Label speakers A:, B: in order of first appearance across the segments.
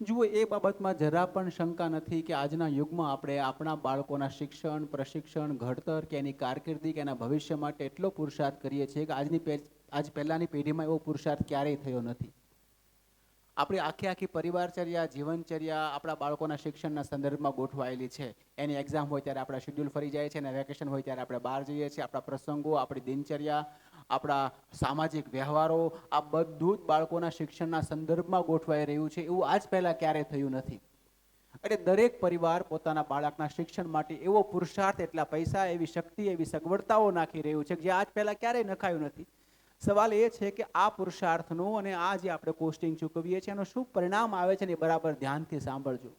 A: જુઓ, એ બાબતમાં જરા પણ શંકા નથી કે આજના યુગમાં આપણે આપણા બાળકોના શિક્ષણ, પ્રશિક્ષણ, ઘડતર કે એની કારકિર્દી કે એના ભવિષ્ય માટે એટલો પુરુષાર્થ કરીએ છીએ કે આજની આજ પહેલાંની પેઢીમાં એવો પુરુષાર્થ ક્યારેય થયો નથી. આપણી આખી આખી પરિવારચર્યા, જીવનચર્યા આપણા બાળકોના શિક્ષણના સંદર્ભમાં ગોઠવાયેલી છે. એની એક્ઝામ હોય ત્યારે આપણા શેડ્યુલ ફરી જાય છે અને વેકેશન હોય ત્યારે આપણે બહાર જઈએ છીએ, આપણા પ્રસંગો, આપણી દિનચર્યા આપણા સામાજિક વ્યવહારો, આ બધું જ બાળકોના શિક્ષણના સંદર્ભમાં ગોઠવાઈ રહ્યું છે. એવું આજ પહેલાં ક્યારેય થયું નથી. એટલે દરેક પરિવાર પોતાના બાળકના શિક્ષણ માટે એવો પુરુષાર્થ, એટલા પૈસા, એવી શક્તિ, એવી સગવડતાઓ નાખી રહ્યું છે જે આજ પહેલાં ક્યારેય નખાયું નથી. સવાલ એ છે કે આ પુરુષાર્થનું અને આ જે આપણે કોસ્ટિંગ ચૂકવીએ છીએ, એનું શું પરિણામ આવે છે ને બરાબર ધ્યાનથી સાંભળજો.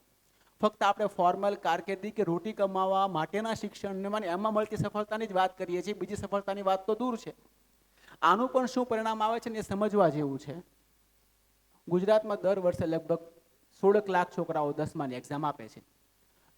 A: ફક્ત આપણે ફોર્મલ કારકિર્દી કે રોટી કમાવા માટેના શિક્ષણને એમાં મળતી સફળતાની જ વાત કરીએ છીએ. બીજી સફળતાની વાત તો દૂર છે. આનું પણ શું પરિણામ આવે છે ને એ સમજવા જેવું છે? ગુજરાતમાં દર વર્ષે લગભગ સોળક લાખ છોકરાઓ દસમાની એક્ઝામ આપે છે.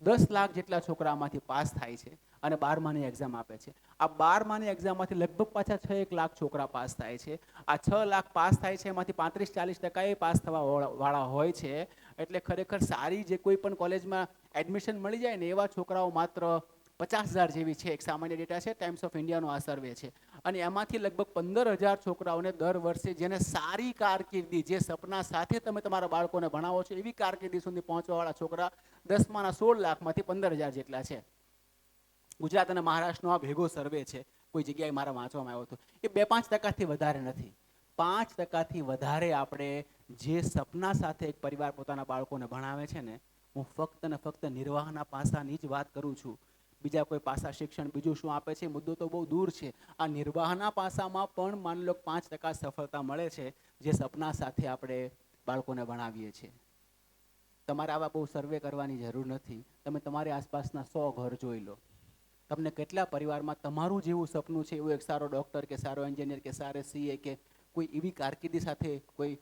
A: દસ લાખ જેટલા છોકરામાંથી પાસ થાય છે અને બારમાની એક્ઝામ આપે છે. આ બારમાની એક્ઝામમાંથી લગભગ પાછા છ એક લાખ છોકરા પાસ થાય છે. આ છ લાખ પાસ થાય છે, એમાંથી પાંત્રીસ ચાલીસ ટકા એ પાસ થવા વાળા- હોય છે. એટલે ખરેખર સારી જે કોઈ પણ કોલેજમાં એડમિશન મળી જાય ને એવા છોકરાઓ માત્ર પચાસ હજાર જેવી છે એક સામાન્ય ડેટા છે ટાઈમ્સ ઓફ ઇન્ડિયાનો આ સર્વે છે. અને એમાંથી લગભગ પંદર હજાર છોકરાઓને દર વર્ષે જેને સારી કારકિર્દી, જે સપના સાથે તમે તમારા બાળકોને ભણાવો છો, એવી કારકિર્દી સુધી પહોંચવાવાળા છોકરા દસમાના સોળ લાખમાંથી પંદર હજાર જેટલા છે. ગુજરાત અને મહારાષ્ટ્રનો આ ભેગો સર્વે છે. કોઈ જગ્યાએ મારા વાંચવામાં આવ્યો હતો. એ બે પાંચ ટકાથી વધારે નથી. પાંચ ટકાથી વધારે આપણે જે સપના સાથે એક પરિવાર પોતાના બાળકોને ભણાવે છે ને, હું ફક્ત ને ફક્ત નિર્વાહના પાસાની જ વાત કરું છું. બીજા કોઈ પાસા શિક્ષણ, બીજું શું આપે છે મુદ્દો તો બહુ દૂર છે. આ નિર્વાહના પાસામાં પણ માની લો પાંચ ટકા સફળતા મળે છે, જે સપના સાથે આપણે બાળકોને ભણાવીએ છીએ. તમારે આવા બહુ સર્વે કરવાની જરૂર નથી. તમે તમારી આસપાસના સો ઘર જોઈ લો. તમને કેટલા પરિવારમાં તમારું જેવું સપનું છે એવું એક સારો ડૉક્ટર કે સારો એન્જિનિયર કે સારો સીએ કે કોઈ એવી કારકિર્દી સાથે કોઈ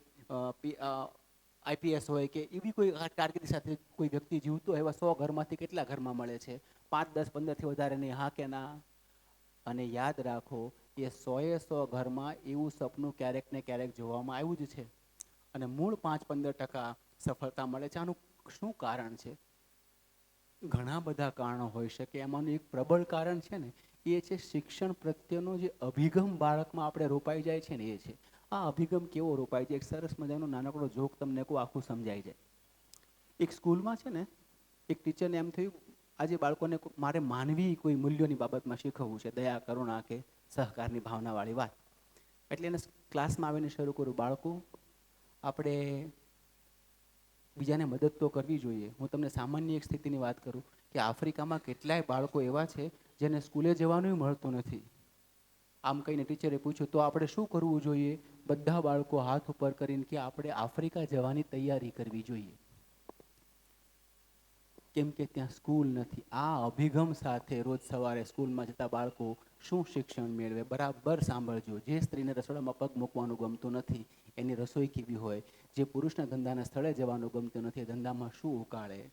A: આઈપીએસ હોય કે એવી કોઈ કાર- કારકિર્દી સાથે કોઈ વ્યક્તિ જીવતો એવા સો ઘરમાંથી કેટલા ઘરમાં મળે છે? પાંચ, દસ, પંદરથી વધારે નહીં, હા કે ના? અને યાદ રાખો એ સોએ સો ઘરમાં એવું સપનું ક્યારેક ને ક્યારેક જોવામાં આવ્યું જ છે. અને મૂળ પાંચ, પંદર ટકા સફળતા મળે છે. આનું શું કારણ છે? ઘણા બધા કારણો હોઈ શકે. એમાંનું એક પ્રબળ કારણ છે ને, એ છે શિક્ષણ પ્રત્યેનો જે અભિગમ બાળકમાં આપણે રોપાઈ જાય છે ને એ છે. આ અભિગમ કેવો રોપાય છે? એક સરસ મજાનો નાનકડો જોક તમને કહું, આખું સમજાય છે એક સ્કૂલમાં છે ને, એક ટીચરને એમ થયું, આજે બાળકોને મારે માનવી કોઈ મૂલ્યોની બાબતમાં શીખવવું છે, દયા, કરુણા કે સહકારની ભાવનાવાળી વાત. એટલે એને ક્લાસમાં આવીને શરૂ કર્યું બાળકો, આપણે બીજાને મદદ તો કરવી જોઈએ. હું તમને સામાન્ય એક સ્થિતિની વાત કરું કે આફ્રિકામાં કેટલાય બાળકો એવા છે જેને સ્કૂલે જવાનું મળતું નથી. આમ કહીને ટીચરે પૂછ્યું, તો આપણે શું કરવું જોઈએ? બધા બાળકો હાથ ઉપર કરીને કે આપણે આફ્રિકા જવાની તૈયારી કરવી જોઈએ. કેમ કે ત્યાં સ્કૂલ નથી. આ અભિગમ સાથે રોજ સવારે સ્કૂલમાં જતા બાળકો શું શિક્ષણ મેળવે બરાબર સાંભળજો. જે સ્ત્રીને રસોડામાં પગ મૂકવાનું ગમતું નથી, એની રસોઈ કેવી હોય, જે પુરુષના ધંધાના સ્થળે જવાનું ગમતું નથી ધંધામાં શું ઉકાળે?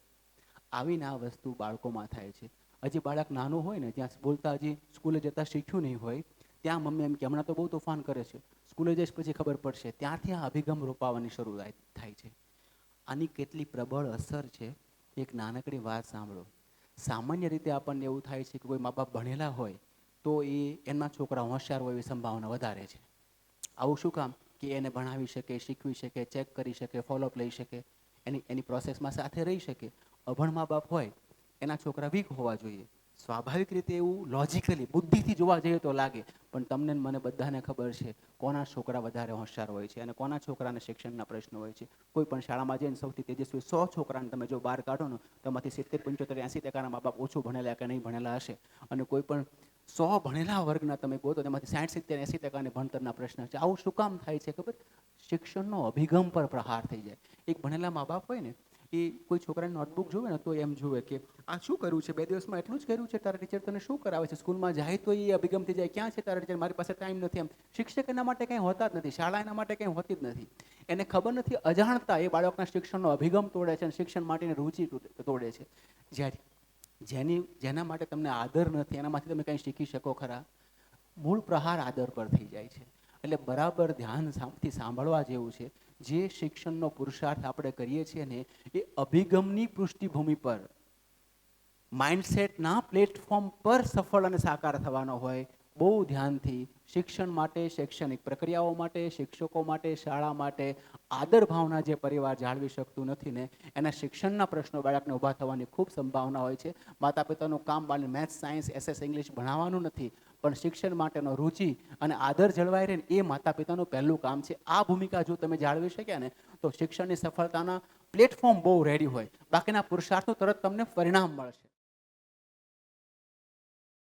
A: આવીને આ વસ્તુ બાળકોમાં થાય છે. હજી બાળક નાનું હોય ને, ત્યાં બોલતા હજી સ્કૂલે જતા શીખ્યું નહીં હોય ત્યાં મમ્મી એમ કે, હમણાં તો બહુ તોફાન કરે છે. સ્કૂલે જઈશ પછી ખબર પડશે. ત્યાંથી આ અભિગમ રોપાવાની શરૂઆત થાય છે. આની કેટલી પ્રબળ અસર છે, એક નાનકડી વાત સાંભળો. સામાન્ય રીતે આપણને એવું થાય છે કે કોઈ મા બાપ ભણેલા હોય, તો એ એના છોકરા હોશિયાર હોય એવી સંભાવના વધારે છે. આવું શું કામ? કે એને ભણાવી શકે, શીખવી શકે, ચેક કરી શકે ફોલોઅપ લઈ શકે, એની એની પ્રોસેસમાં સાથે રહી શકે. અભણ મા બાપ હોય, એના છોકરા વીક હોવા જોઈએ. સ્વાભાવિક રીતે એવું લોજિકલી બુદ્ધિથી જોવા જઈએ તો લાગે, પણ તમને મને બધાને ખબર છે કોના છોકરા વધારે હોશિયાર હોય છે અને કોના છોકરાને શિક્ષણના પ્રશ્નો હોય છે. કોઈ પણ શાળામાં જઈને સૌથી તેજસ્વી સો છોકરાને તમે જો બહાર કાઢો ને તો એમાંથી સિત્તેર, પંચોતેર, એંસી ટકાના મા બાપ ઓછું ભણેલા કે નહીં ભણેલા હશે? અને કોઈ પણ સો ભણેલા વર્ગના તમે કહો તો તેમાંથી સાઠ, સિત્તેર, એંસી ટકાને ભણતરના પ્રશ્ન છે. આવું શું કામ થાય છે ખબર? શિક્ષણનો અભિગમ પર પ્રહાર થઈ જાય. એક ભણેલા મા બાપ હોય ને એ કોઈ છોકરાને નોટબુક જોવે ને તો એમ જુએ કે, આ શું કર્યું છે? બે દિવસમાં એટલું જ કર્યું છે? તારા ટીચર તને શું કરાવે છે? સ્કૂલમાં જાય તો એ અભિગમથી જાય. ક્યાં છે તારા ટીચર મારી પાસે ટાઈમ નથી. એમ. શિક્ષક એના માટે કંઈ હોતા જ નથી. શાળા એના માટે કંઈ હોતી જ નથી. એને ખબર નથી. અજાણતા એ બાળકના શિક્ષણનો અભિગમ તોડે છે અને શિક્ષણ માટેની રુચિ તોડે છે. જ્યારે, જેની, જેના માટે તમને આદર નથી, એનામાંથી તમે કંઈ શીખી શકો ખરા? મૂળ પ્રહાર આદર પર થઈ જાય છે. એટલે બરાબર ધ્યાન સામથી સાંભળવા જેવું છે. જે શિક્ષણનો પુરુષાર્થ આપણે કરીએ છીએ ને, એ અભિગમની પૃષ્ઠભૂમિ પર માઇન્ડસેટના પ્લેટફોર્મ પર સફળ અને સાકાર થવાનો હોય બહુ ધ્યાનથી શિક્ષણ માટે, શૈક્ષણિક પ્રક્રિયાઓ માટે, શિક્ષકો માટે, શાળા માટે, આદર ભાવના જે પરિવાર જાળવી શકતું નથી ને, એના શિક્ષણના પ્રશ્નો બાળકને ઊભા થવાની ખૂબ સંભાવના હોય છે. માતા પિતાનું કામ બાળને મેથ્સ સાયન્સ એસએસ ઇંગ્લિશ ભણાવવાનું નથી, પણ શિક્ષણ માટેનો રુચિ અને આદર જળવાઈ રહે એ માતા પિતાનું પહેલું કામ છે. આ ભૂમિકા જો તમે જાળવી શક્યા ને, તો શિક્ષણની સફળતાના પ્લેટફોર્મ બહુ રેડી હોય. બાકીના પુરુષાર્થનું તરત તમને પરિણામ મળશે.